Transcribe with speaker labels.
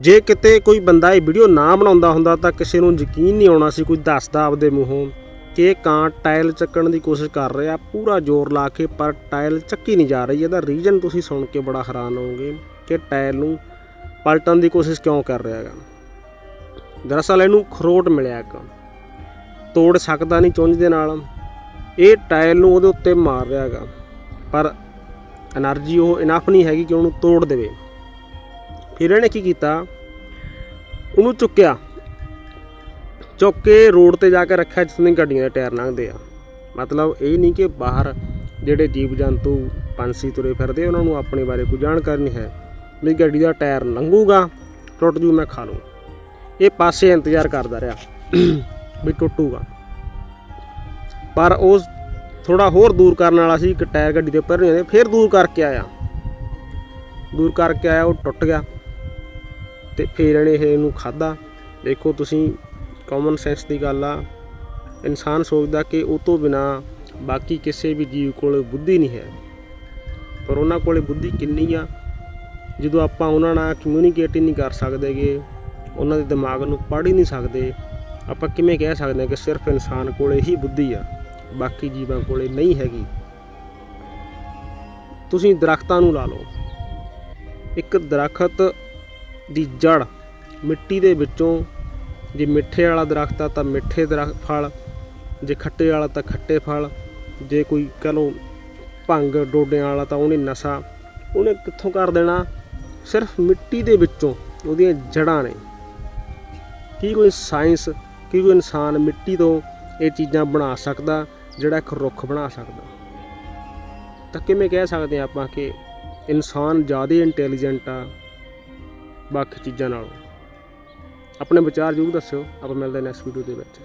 Speaker 1: ਜੇ ਕਿਤੇ ਕੋਈ ਬੰਦਾ ਇਹ ਵੀਡੀਓ ਨਾ ਬਣਾਉਂਦਾ ਹੁੰਦਾ ਤਾਂ ਕਿਸੇ ਨੂੰ ਯਕੀਨ ਨਹੀਂ ਆਉਣਾ ਸੀ ਕੋਈ ਦੱਸਦਾ ਆਪਦੇ ਮੂੰਹੋਂ ਕਿ ਇਹ ਕਾਂ ਟਾਇਲ ਚੱਕਣ ਦੀ ਕੋਸ਼ਿਸ਼ ਕਰ ਰਿਹਾ, ਪੂਰਾ ਜ਼ੋਰ ਲਾ ਕੇ ਪਰ ਟਾਇਲ ਚੱਕੀ ਨਹੀਂ ਜਾ ਰਹੀ। ਇਹਦਾ ਰੀਜਨ ਤੁਸੀਂ ਸੁਣ ਕੇ ਬੜਾ ਹੈਰਾਨ ਹੋਵੋਗੇ ਕਿ ਟਾਇਲ ਨੂੰ ਪਲਟਣ ਦੀ ਕੋਸ਼ਿਸ਼ ਕਿਉਂ ਕਰ ਰਿਹਾ ਹੈਗਾ। ਦਰਅਸਲ ਇਹਨੂੰ ਖਰੋਟ ਮਿਲਿਆ ਇੱਕ। ਤੋੜ ਸਕਦਾ ਨਹੀਂ ਚੁੰਝ ਦੇ ਨਾਲ। ਇਹ ਟਾਇਲ ਨੂੰ ਉਹਦੇ ਉੱਤੇ ਮਾਰ ਰਿਹਾ ਹੈਗਾ। ਪਰ એનર્ਜੀ ਉਹ ਇਨਫ ਨਹੀਂ ਹੈਗੀ ਕਿ ਉਹਨੂੰ ਤੋੜ ਦੇਵੇ। ਫਿਰ ਇਹਨੇ ਕੀ ਕੀਤਾ? ਉਹਨੂੰ ਚੁੱਕਿਆ। ਚੁੱਕ ਕੇ ਰੋਡ ਤੇ ਜਾ ਕੇ ਰੱਖਿਆ, ਜਿਸ ਦੀ ਗੱਡੀਆਂ ਦੇ ਟਾਇਰ ਲੰਘਦੇ ਆ। ਮਤਲਬ ਇਹ ਨਹੀਂ ਕਿ ਬਾਹਰ ਜਿਹੜੇ ਜੀਵ ਜੰਤੂ ਪੰਛੀ ਤੁਰੇ ਫਿਰਦੇ ਉਹਨਾਂ ਨੂੰ ਆਪਣੇ ਬਾਰੇ ਕੋਈ ਜਾਣਕਾਰੀ ਨਹੀਂ ਹੈ ਵੀ ਗੱਡੀ ਦਾ ਟਾਇਰ ਲੰਘੂਗਾ, ਟੁੱਟ ਜੂ, ਮੈਂ ਖਾ ਲੂੰ ਇਹ ਪਾਸੇ ਇੰਤਜ਼ਾਰ ਕਰਦਾ ਰਿਹਾ ਵੀ ਟੁੱਟੂਗਾ। ਪਰ ਉਸ ਥੋੜਾ ਹੋਰ ਦੂਰ ਕਰਨ ਵਾਲਾ ਸੀ, ਇੱਕ ਟਾਇਰ ਗੱਡੀ ਦੇ ਉੱਪਰ ਨਹੀਂ ਆਉਂਦੇ, ਫਿਰ ਦੂਰ ਕਰਕੇ ਆਇਆ। ਦੂਰ ਕਰਕੇ ਆਇਆ, ਉਹ ਟੁੱਟ ਗਿਆ। ਤੇ ਫਿਰ ਇਹਨੇ ਇਹ ਇਹਨੂੰ ਖਾਦਾ ਦੇਖੋ ਤੁਸੀਂ ਕਾਮਨ ਸੈਂਸ ਦੀ ਗੱਲ ਆ। ਇਨਸਾਨ ਸੋਚਦਾ ਕਿ ਉਹ ਤੋਂ ਬਿਨਾ ਬਾਕੀ ਕਿਸੇ ਵੀ ਜੀਵ ਕੋਲ ਬੁੱਧੀ ਨਹੀਂ ਹੈ। ਪਰ ਉਹਨਾਂ ਕੋਲੇ ਬੁੱਧੀ ਕਿੰਨੀ ਆ? ਜਦੋਂ ਆਪਾਂ ਉਹਨਾਂ ਨਾਲ ਕਮਿਊਨੀਕੇਟ ਹੀ ਨਹੀਂ ਕਰ ਸਕਦੇਗੇ, ਉਹਨਾਂ ਦੇ ਦਿਮਾਗ ਨੂੰ ਪੜ੍ਹ ਹੀ ਨਹੀਂ ਸਕਦੇ, ਆਪਾਂ ਕਿਵੇਂ ਕਹਿ ਸਕਦੇ ਹਾਂ ਕਿ ਸਿਰਫ ਇਨਸਾਨ ਕੋਲੇ ਹੀ ਬੁੱਧੀ ਆ, ਬਾਕੀ ਜੀਵਾਂ ਕੋਲੇ ਨਹੀਂ ਹੈਗੀ। ਤੁਸੀਂ ਦਰਖਤਾਂ ਨੂੰ ਲਾ ਲਓ। ਇੱਕ ਦਰਖਤ ਦੀ ਜੜ ਮਿੱਟੀ ਦੇ ਵਿੱਚੋਂ ਜੇ ਮਿੱਠੇ ਵਾਲਾ ਦਰਖਤ ਆ ਤਾਂ ਮਿੱਠੇ ਦਰਖਤ ਫਲ, ਜੇ ਖੱਟੇ ਵਾਲਾ ਤਾਂ ਖੱਟੇ ਫਲ, ਜੇ ਕੋਈ ਕਹ ਲਓ ਭੰਗ ਡੋਡਿਆਂ ਵਾਲਾ ਤਾਂ ਉਹਨੇ ਨਸ਼ਾ, ਉਹਨੇ ਕਿੱਥੋਂ ਕਰ ਦੇਣਾ? ਸਿਰਫ ਮਿੱਟੀ ਦੇ ਵਿੱਚੋਂ ਉਹਦੀਆਂ ਜੜਾਂ ਨੇ। ਕੀ ਕੋਈ ਸਾਇੰਸ ਕੀ ਕੋਈ ਇਨਸਾਨ ਮਿੱਟੀ ਤੋਂ ਇਹ ਚੀਜ਼ਾਂ ਬਣਾ ਸਕਦਾ, ਜਿਹੜਾ ਇੱਕ ਰੁੱਖ ਬਣਾ ਸਕਦਾ? ਤਾਂ ਕਿਵੇਂ ਕਹਿ ਸਕਦੇ ਹਾਂ ਆਪਾਂ ਕਿ ਇਨਸਾਨ ਜ਼ਿਆਦਾ ਇੰਟੈਲੀਜੈਂਟ ਆ ਬਾਕੀ ਚੀਜ਼ਾਂ ਨਾਲੋਂ। ਆਪਣੇ ਵਿਚਾਰ ਜ਼ਰੂਰ ਦੱਸਿਓ। ਆਪਾਂ ਮਿਲਦੇ ਨੈਕਸਟ ਵੀਡੀਓ ਦੇ ਵਿੱਚ।